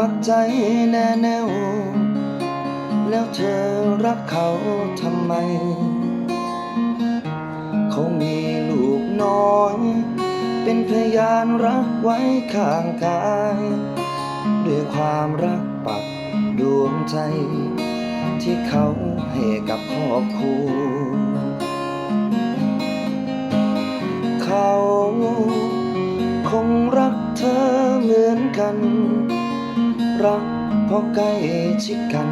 ปักใจแน่แน่วแล้วเธอรักเขาทำไม เขามีลูกน้อย เป็นพยานรักไว้ข้างกาย ด้วยความรักปักดวงใจ ที่เขาให้กับครอบครัวเขาคงรักเธอเหมือนกัน รักพราะใกล้ชิดกัน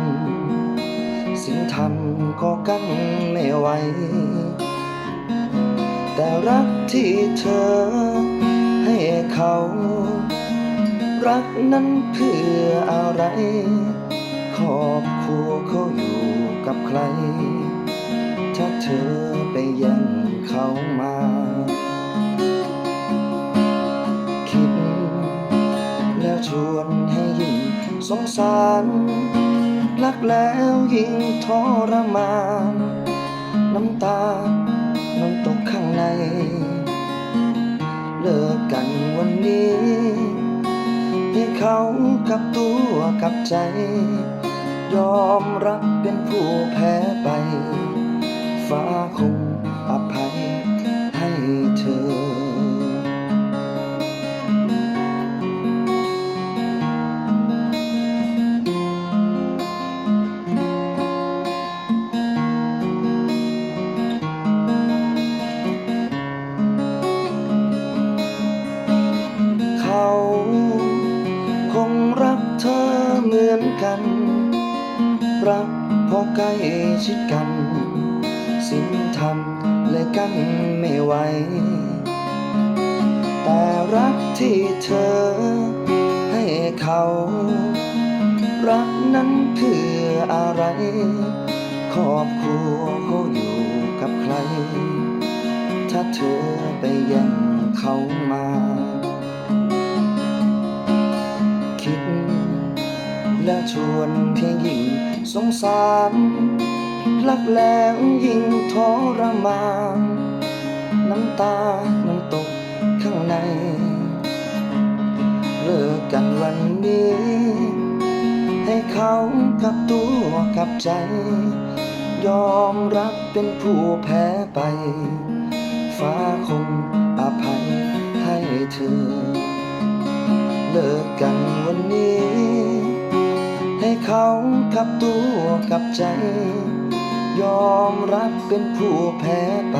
สิ่งทำก็กั้นไม่ไหว แต่รักที่เธอให้เขา รักนั้นเพื่ออะไรครอบครัวเขาอยู่กับใคร ถ้าเธอไปแย่งเขามา คิดแล้วชวน สงสาร รักแล้วยิ่งทรมาน น้ำตาน้ำตกข้างใน เลิกกันวันนี้ ให้เขากับตัวกับใจ ยอมรับเป็นผู้แพ้ไป ฟ้าคง อนกัน รักพราะใกล้ชิดกัน สิ่งทำเลยกันไม่ไหว แต่รักที่เธอให้เขา รักนั้นเพื่ออะไรครอบครัวเขาอยู่กับใคร ถ้าเธอไปย่งเขามา ชวนเพียงยิ่งสงสารรักแล้วยิ่งทรมานน้ำตาน้ำตกข้างใน เลิกกันวันนี้ ให้เขากับตัวกับใจ ยอมรับเป็นผู้แพ้ไป ฟ้าคงอภัยให้เธอ เลิกกันวันนี้ เขากับตัวกับใจ ยอมรับเป็นผู้แพ้ไป